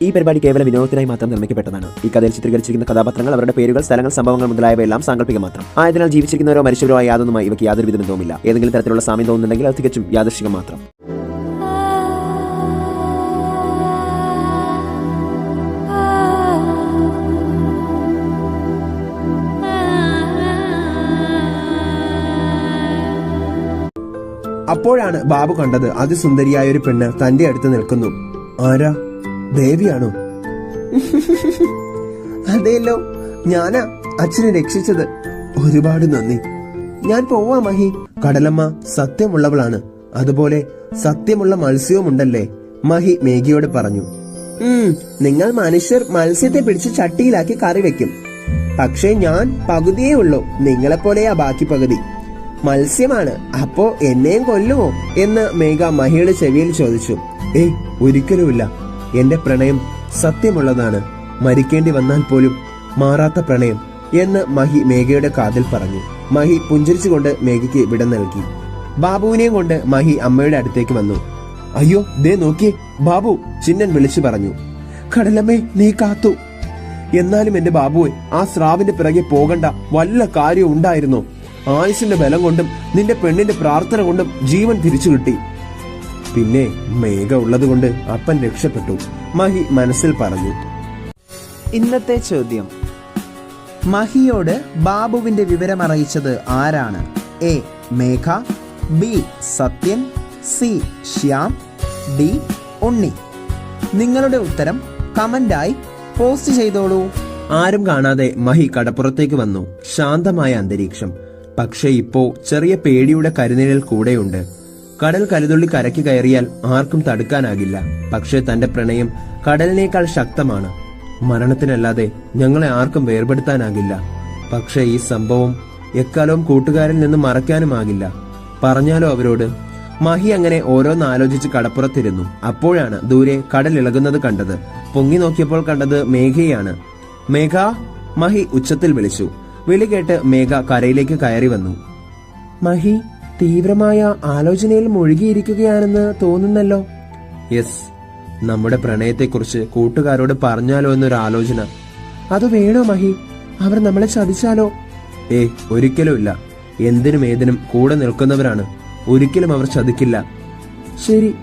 ഈ പരിപാടി കേവലം വിനോദത്തിനായി മാത്രം നിർമ്മിക്കപ്പെട്ടതാണ്. ഈ കഥയിൽ ചിത്രീകരിച്ചിരിക്കുന്ന കഥാപാത്രങ്ങൾ അവരുടെ പേരുകൾ സ്ഥലങ്ങൾ സംഭവങ്ങൾ മുതലായവയെല്ലാം സാങ്കല്പിക മാത്രം. ആയതിനാൽ ജീവിച്ചിരിക്കുന്നവരോ മരിച്ചവരോ ആയ യാതൊന്നുമായി ഇവയ്ക്ക് യാതൊരു വിധ ബന്ധവുമില്ല ഏതെങ്കിലും തരത്തിലുള്ള സാമ്യം തോന്നുന്നുണ്ടെങ്കിൽ അത് തികച്ചും യാദൃശികം മാത്രം. അപ്പോഴാണ് ബാബു കണ്ടത് അതിസുന്ദരിയായ ഒരു പെണ്ണ് തന്റെ അടുത്ത് നിൽക്കുന്നു. ആരാ? ദേവിയാണോ? അതെയല്ലോ. ഞാനാ അച്ഛനെ രക്ഷിച്ചത്. ഒരുപാട് നന്ദി. ഞാൻ പോവാ മഹി. കടലമ്മ സത്യമുള്ളവളാണ്. അതുപോലെ സത്യമുള്ള മത്സ്യവുമുണ്ടല്ലേ? മഹി മേഘിയോട് പറഞ്ഞു. നിങ്ങൾ മനുഷ്യർ മത്സ്യത്തെ പിടിച്ച് ചട്ടിയിലാക്കി കറി വെക്കും. പക്ഷേ ഞാൻ പകുതിയേ ഉള്ളൂ. നിങ്ങളെപ്പോലെയാ ബാക്കി പകുതി. മത്സ്യമാണ്. അപ്പോ എന്നെയും കൊല്ലുമോ? എന്ന് മേഘ മഹിയുടെ ചെവിയിൽ ചോദിച്ചു. ഏയ് ഒരിക്കലുമില്ല. എന്റെ പ്രണയം സത്യമുള്ളതാണ്. മരിക്കേണ്ടി വന്നാൽ പോലും മാറാത്ത പ്രണയം എന്ന് മഹി മേഘയുടെ കാതിൽ പറഞ്ഞു. മഹി പുഞ്ചിരിച്ചുകൊണ്ട് മേഘയ്ക്ക് വിട നൽകി. ബാബുവിനെയും കൊണ്ട് മഹി അമ്മയുടെ അടുത്തേക്ക് വന്നു. അയ്യോ ദേ നോക്കിയേ ബാബു ചിന്നൻ വിളിച്ചു പറഞ്ഞു. കടലമ്മേ നീ കാത്തു. എന്നാലും എന്റെ ബാബുവെ ആ സ്രാവിന്റെ പിറകെ പോകണ്ട വല്ല കാര്യം ഉണ്ടായിരുന്നോ. ആയുസിന്റെ ബലം കൊണ്ടും നിന്റെ പെണ്ണിന്റെ പ്രാർത്ഥന കൊണ്ടും ജീവൻ തിരിച്ചു കിട്ടി പിന്നെ മേഘ ഉള്ളതുകൊണ്ട് അപ്പൻ രക്ഷപ്പെട്ടു. മഹി മനസ്സിൽ പറഞ്ഞു ഇന്നത്തെ ചോദ്യം. മഹിയോട് ബാബുവിന്റെ വിവരം അറിയിച്ചത് ആരാണ്? A. Megha B. Sathyan C. Shyam D. Unni. നിങ്ങളുടെ ഉത്തരം കമന്റായി പോസ്റ്റ് ചെയ്തോളൂ. ആരും കാണാതെ മഹി കടപ്പുറത്തേക്ക് വന്നു. ശാന്തമായ അന്തരീക്ഷം. പക്ഷേ ഇപ്പോ ചെറിയ പേടിയുടെ കരുനിഴൽ കൂടെയുണ്ട്. കടൽ കരുതുള്ളി കരയ്ക്ക് കയറിയാൽ ആർക്കും തടുക്കാനാകില്ല. പക്ഷേ തന്റെ പ്രണയം കടലിനേക്കാൾ ശക്തമാണ്. മരണത്തിനല്ലാതെ ഞങ്ങളെ ആർക്കും വേർപെടുത്താനാകില്ല. പക്ഷേ ഈ സംഭവം എക്കാലവും കൂട്ടുകാരിൽ നിന്ന് മറയ്ക്കാനുമാകില്ല പറഞ്ഞാലോ അവരോട് മഹി അങ്ങനെ ഓരോന്നാലോചിച്ച് കടപ്പുറത്തിരുന്നു. അപ്പോഴാണ് ദൂരെ കടൽ ഇളകുന്നത് കണ്ടത്. പൊങ്ങി നോക്കിയപ്പോൾ കണ്ടത് മേഘയാണ്. മേഘ? മഹി ഉച്ചത്തിൽ വിളിച്ചു. വിളി കേട്ട് മേഘ കരയിലേക്ക് കയറി വന്നു. മഹി തീവ്രമായ ആലോചനയിൽ മുഴുകിയിരിക്കുകയാണെന്ന് തോന്നുന്നല്ലോ. യെസ് നമ്മുടെ പ്രണയത്തെക്കുറിച്ച് കൂട്ടുകാരോട് പറഞ്ഞാലോ എന്നൊരു ആലോചന. അത് വേണോ മഹി? അവർ നമ്മളെ ചതിച്ചാലോ? ഏ ഒരിക്കലുമില്ല എന്തിനും ഏതിനും കൂടെ നിൽക്കുന്നവരാണ്. ഒരിക്കലും അവർ ചതിക്കില്ല. ശരി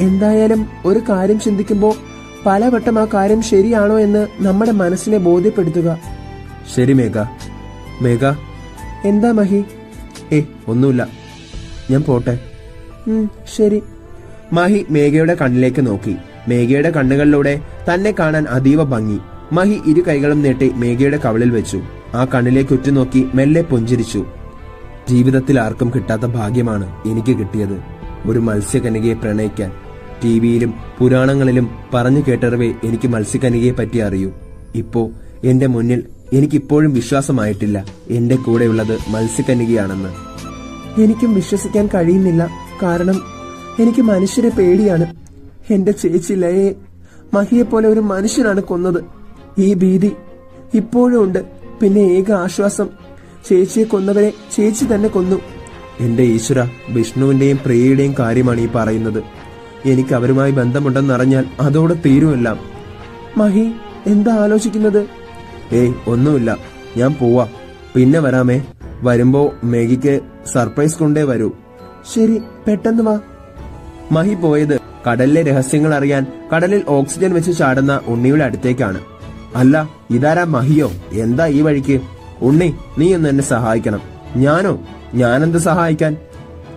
എന്തായാലും ഒരു കാര്യം ചിന്തിക്കുമ്പോ പലവട്ടം ആ കാര്യം ശരിയാണോ എന്ന് നമ്മുടെ മനസ്സിനെ ബോധ്യപ്പെടുത്തുക. ശരി മേഘ. മേഘ എന്താ മഹി? ഏ ഒന്നുമില്ല. ഞാൻ പോട്ടെ. ശരി. മഹി മേഘയുടെ കണ്ണിലേക്ക് നോക്കി. മേഘയുടെ കണ്ണുകളിലൂടെ തന്നെ കാണാൻ അതീവ ഭംഗി. മഹി ഇരു കൈകളും നീട്ടി മേഘയുടെ കവളിൽ വെച്ചു. ആ കണ്ണിലേക്ക് ഉറ്റുനോക്കി മെല്ലെ പുഞ്ചിരിച്ചു. ജീവിതത്തിൽ ആർക്കും കിട്ടാത്ത ഭാഗ്യമാണ് എനിക്ക് കിട്ടിയത്. ഒരു മത്സ്യകനികയെ പ്രണയിക്കാൻ. ടി വിയിലും പുരാണങ്ങളിലും പറഞ്ഞു കേട്ടറിവേ എനിക്ക് മത്സ്യകനികയെ പറ്റി അറിയൂ. ഇപ്പോ എന്റെ മുന്നിൽ എനിക്കിപ്പോഴും വിശ്വാസമായിട്ടില്ല. എന്റെ കൂടെയുള്ളത് മത്സ്യകന്യകയാണെന്ന് എനിക്കും വിശ്വസിക്കാൻ കഴിയുന്നില്ല. കാരണം എനിക്ക് മനുഷ്യരെ പേടിയാണ്. എന്റെ ചേച്ചി ലയെ മഹിയെ പോലെ ഒരു മനുഷ്യനാണ് കൊന്നത്. ഈ ഭീതി ഇപ്പോഴും ഉണ്ട്. പിന്നെ ഏക ആശ്വാസം. ചേച്ചിയെ കൊന്നവരെ ചേച്ചി തന്നെ കൊന്നു. എന്റെ ഈശ്വര വിഷ്ണുവിന്റെയും പ്രിയയുടെയും കാര്യമാണ് ഈ പറയുന്നത്. എനിക്ക് അവരുമായി ബന്ധമുണ്ടെന്നറിഞ്ഞാൽ അതോടെ തീരുമെല്ലാം. മഹി എന്താ ആലോചിക്കുന്നത്? ഏയ് ഒന്നുമില്ല. ഞാൻ പോവാ. പിന്നെ വരാമേ. വരുമ്പോ മേഗിക്ക് സർപ്രൈസ് കൊണ്ടേ വരൂ. ശരി പെട്ടെന്ന് വാ. മഹി പോയത് കടലിലെ രഹസ്യങ്ങൾ അറിയാൻ കടലിൽ ഓക്സിജൻ വെച്ച് ചാടുന്ന ഉണ്ണിയുടെ അടുത്തേക്കാണ്. അല്ല ഇതാരാ മഹിയോ? എന്താ ഈ വഴിക്ക്? ഉണ്ണി നീ ഒന്ന് എന്നെ സഹായിക്കണം. ഞാനോ? ഞാനെന്ത് സഹായിക്കാൻ?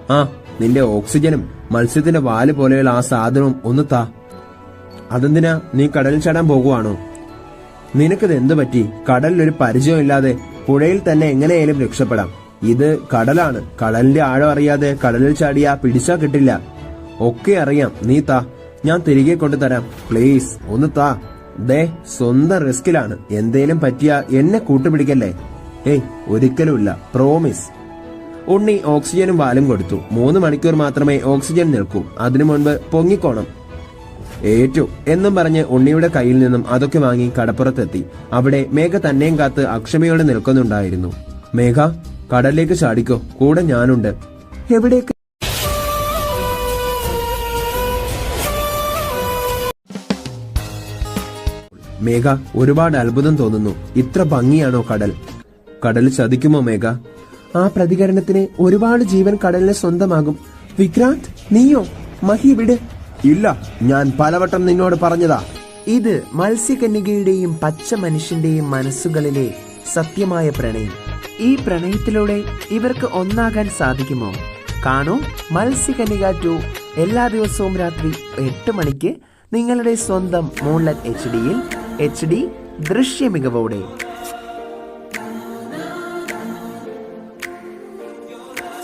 ആ നിന്റെ ഓക്സിജനും മത്സ്യത്തിന്റെ വാൽ പോലെയുള്ള ആ സാധനവും ഒന്ന് താ. അതെന്തിനാ നീ കടലിൽ ചാടാൻ പോകുവാണോ? നിനക്കിത് എന്തു പറ്റി? കടലിൽ ഒരു പരിചയമില്ലാതെ പുഴയിൽ തന്നെ എങ്ങനെയായാലും രക്ഷപ്പെടാം. ഇത് കടലാണ്. കടലിന്റെ ആഴം അറിയാതെ കടലിൽ ചാടിയാ പിടിച്ചാ കിട്ടില്ല. ഒക്കെ അറിയാം. നീ താ. ഞാൻ തിരികെ കൊണ്ടുതരാം. പ്ലീസ് ഒന്ന് താ. ദേ സ്വന്തം റിസ്കിലാണ്. എന്തേലും പറ്റിയ എന്നെ കൂട്ടുപിടിക്കല്ലേ? ഏയ് ഒരിക്കലുമില്ല. പ്രോമിസ് ഉണ്ണി ഓക്സിജനും വാലും കൊടുത്തു. മൂന്ന് മണിക്കൂർ മാത്രമേ ഓക്സിജൻ നിൽക്കൂ. അതിനു മുൻപ് പൊങ്ങിക്കോണം. ഏറ്റു എന്നും പറഞ്ഞ് ഉണ്ണിയുടെ കയ്യിൽ നിന്നും അതൊക്കെ വാങ്ങി കടപ്പുറത്തെത്തി. അവിടെ മേഘ തന്നെയും കാത്ത് അക്ഷമയോടെ നിൽക്കുന്നുണ്ടായിരുന്നു. മേഘ കടലിലേക്ക് ചാടിക്കോ. കൂടെ ഞാനുണ്ട്. എവിടേക്ക്? മേഘ ഒരുപാട് അത്ഭുതം തോന്നുന്നു. ഇത്ര ഭംഗിയാണോ കടൽ? കടൽ ചതിക്കുമോ മേഘ? ആ പ്രതികരണത്തിന് ഒരുപാട് ജീവൻ കടലിനെ സ്വന്തമാകും. വിക്രാന്ത് നീയോ? മഹി വിട്. ഇല്ല ഞാൻ പലവട്ടം നിന്നോട് പറഞ്ഞതാ. ഇത് മത്സ്യകന്യകയുടെയും പച്ച മനുഷ്യന്റെയും മനസ്സുകളിലെ സത്യമായ പ്രണയം. ഈ പ്രണയത്തിലൂടെ ഇവർക്ക് ഒന്നാകാൻ സാധിക്കുമോ? കാണൂ മത്സ്യകന്യക ടു എല്ലാ ദിവസവും രാത്രി എട്ട് മണിക്ക് നിങ്ങളുടെ സ്വന്തം മോൺലൈറ്റ് എച്ച് ഡിയിൽ എച്ച് ഡി ദൃശ്യ മികവോടെ